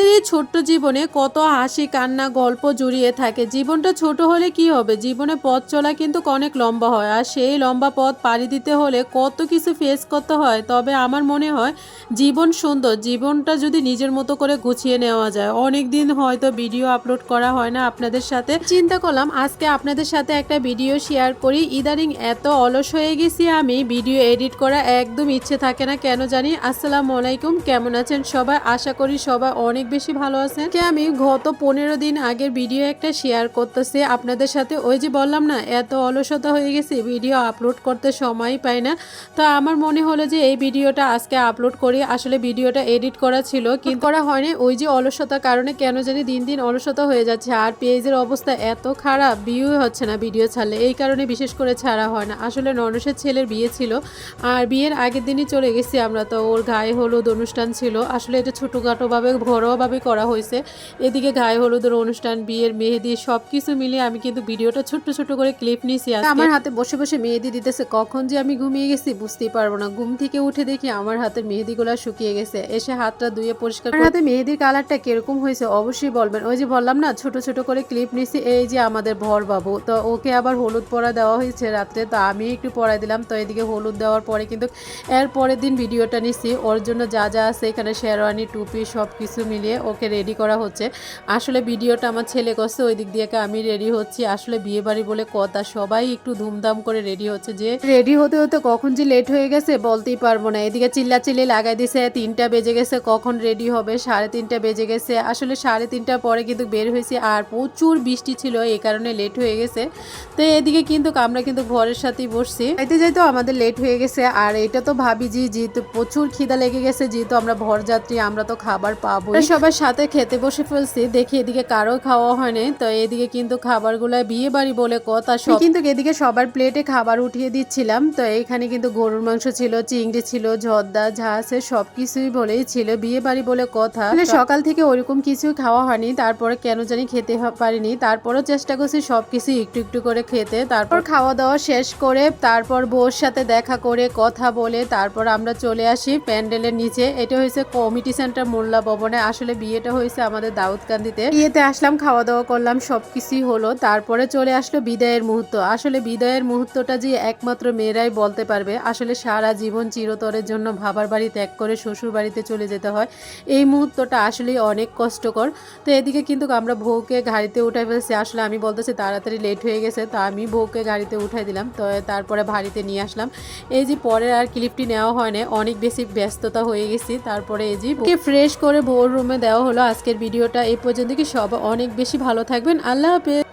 আমাদের এই ছোট্ট জীবনে কত হাসি, কান্না, গল্প জড়িয়ে থাকে। জীবনটা ছোট হলে কি হবে? জীবনে পথ চলা কিন্তু অনেক লম্বা হয়। আর সেই লম্বা পথ পাড়ি দিতে হলে কত কিছু ফেস করতে হয়। তবে আমার মনে হয় জীবন সুন্দর। জীবনটা যদি নিজের মতো করে গুছিয়ে নেওয়া যায়। অনেক দিন হয়তো ভিডিও আপলোড করা হয় না আপনাদের সাথে। চিন্তা করলাম, আজকে আপনাদের সাথে একটা ভিডিও শেয়ার করি। ইদানিং এত অলস হয়ে গেছি আমি। ভিডিও এডিট করা একদম ইচ্ছে থাকে না। কেন জানি? আসসালামু আলাইকুম। কেমন আছেন সবাই? আশা করি সবাই অনেক বেশি ভালো আছেন? কে আমি? গত পনেরো দিন আগের ভিডিও একটা শেয়ার করতেছি। আপনাদের সাথে ওই যে বললাম না, এত অলসতা হয়ে গেছে, ভিডিও আপলোড করতে সময় পাই না। তো আমার মনে হলো যে এই ভিডিওটা আজকে আপলোড করি। আসলে ভিডিওটা এডিট করা ছিল, কিন্তু করা হয়নি। ওই যে অলসতার কারণে কেন জানি দিন দিন অলসতা হয়ে যাচ্ছে। আর পেজের অবস্থা এত খারাপ ভিউ হচ্ছে না ভিডিও ছাড়লে। এই কারণে বিশেষ করে ছাড়া হয় না। আসলে ননসের ছেলের বিয়ে ছিল, আর বিয়ের আগের দিনই চলে গেছি আমরা। তো ওর গায়ে হলুদ অনুষ্ঠান ছিল। আসলে এটা ছোটোখাটোভাবে ঘরোয়াভাবে করা হয়েছে। এদিকে গায়ে হলুদের অনুষ্ঠান বিয়ের মেহেদি সব কিছু মিলিয়ে আমি কিন্তু ভিডিওটা ছোট্ট ছোট করে ক্লিপ নিয়েছি আমার হাতে বসে বসে মেহেদি দিতেছে। কখন যে আমি ঘুমিয়ে গেছি বুঝতেই পারব না। ঘুম থেকে উঠে দেখি আমার হাতের মেহেদিগুলো শুকিয়ে গেছে। এসে হাতটা ধুয়ে পরিষ্কার করে হাতে মেহেদির কালারটা কীরকম হয়েছে অবশ্যই বলবেন। ওই যে বললাম না ছোট ছোট করে ক্লিপ নিছি। এই যে আমাদের ভর বাবু তো ওকে আবার হলুদ পরা দেওয়া হয়েছে রাত্রে তো আমি একটু পরাই দিলাম। তো এদিকে হলুদ দেওয়ার পরে কিন্তু এর পরের দিন ভিডিওটা নিছি। ওর জন্য যা যা আছে এখানে শেরওয়ানি টুপি সব কিছু মিলিয়ে ওকে রেডি করা হচ্ছে। আসলে ভিডিওটা আমার ছেলে করছে ওই দিক দিয়ে আমি রেডি হচ্ছি। আসলে বিয়ে বাড়ি বলে কথা সবাই একটু ধুমধাম করে রেডি হচ্ছে যে রেডি হতে হতে কখন যে লেট হয়ে গেছে বলতেই পারব না। এদিকে চিল্লা চিল্লি লাগাই দিছে তিনটা বেজে গেছে কখন রেডি হবে? সাড়ে তিনটা বেজে গেছে। আসলে সাড়ে তিনটার পরে কিন্তু বের হয়েছি আর প্রচুর বৃষ্টি ছিল এই কারণে লেট হয়ে গেছে। তো এদিকে কিন্তু আমরা কিন্তু ঘরের সাথেই বসছি। যাইতে যাইতে আমাদের লেট হয়ে গেছে আর এটা তো ভাবি যে যেহেতু প্রচুর খিদা লেগে গেছে যেহেতু আমরা ভর যাত্রী আমরা তো খাবার পাবো সবার সাথে খেতে বসে ফেলছি। দেখি এদিকে কারও খাওয়া হয়নি তো এদিকে কিন্তু খাবারগুলো বিয়ে বাড়ি বলে কথা সব। কিন্তু এদিকে সবার প্লেটে খাবার উঠিয়ে দিচ্ছিলাম তো এখানে কিন্তু গরুর মাংস ছিল চিংড়ি ছিল ঝর্দা ঝাঁসে সব কিছুই বলেই ছিল বিয়ে বাড়ি বলে কথা। সকাল থেকে ওরকম কিছু খাওয়া হয়নি তারপরে কেন জানি খেতে পারিনি তারপরও চেষ্টা করছি সব কিছু একটু একটু করে খেতে তারপর খাওয়া দাওয়া শেষ করে তারপর বউর সাথে দেখা করে কথা বলে তারপর আমরা চলে আসি প্যান্ডেলের নিচে। এটা হয়েছে কমিটি সেন্টার মোল্লা ভবনে আসলে বিয়েটা হয়েছে আমাদের দাউদকান্দিতে। বিয়েতে আসলাম খাওয়া দাওয়া করলাম সব কিছুই হলো। তারপরে চলে আসলো বিদায়ের মুহূর্ত। আসলে বিদায়ের মুহূর্তটা যে একমাত্র মেয়েরাই বলতে পারবে, আসলে সারা জীবন চিরতরের জন্য ভাবার বাড়ি ত্যাগ করে শ্বশুর বাড়িতে চলে যেতে হয়। এই মুহূর্তটা আসলেই অনেক কষ্টকর। তো এদিকে কিন্তু আমরা বউকে গাড়িতে উঠাই ফেলছি। আসলে আমি বলতেছি, তাড়াতাড়ি লেট হয়ে গেছে, তো আমি বউকে গাড়িতে উঠাই দিলাম। তো তারপরে বাড়িতে নিয়ে আসলাম। এই যে পরের আর ক্লিপটি নেওয়া হয় না অনেক বেশি ব্যস্ততা হয়ে গেছি। তারপরে এই যে ফ্রেশ করে বউর রুমে দেওয়া হলো আজকের ভিডিওটা। এই পর্যন্ত কি সব অনেক বেশি ভালো থাকবেন? আল্লাহ হাফেজ।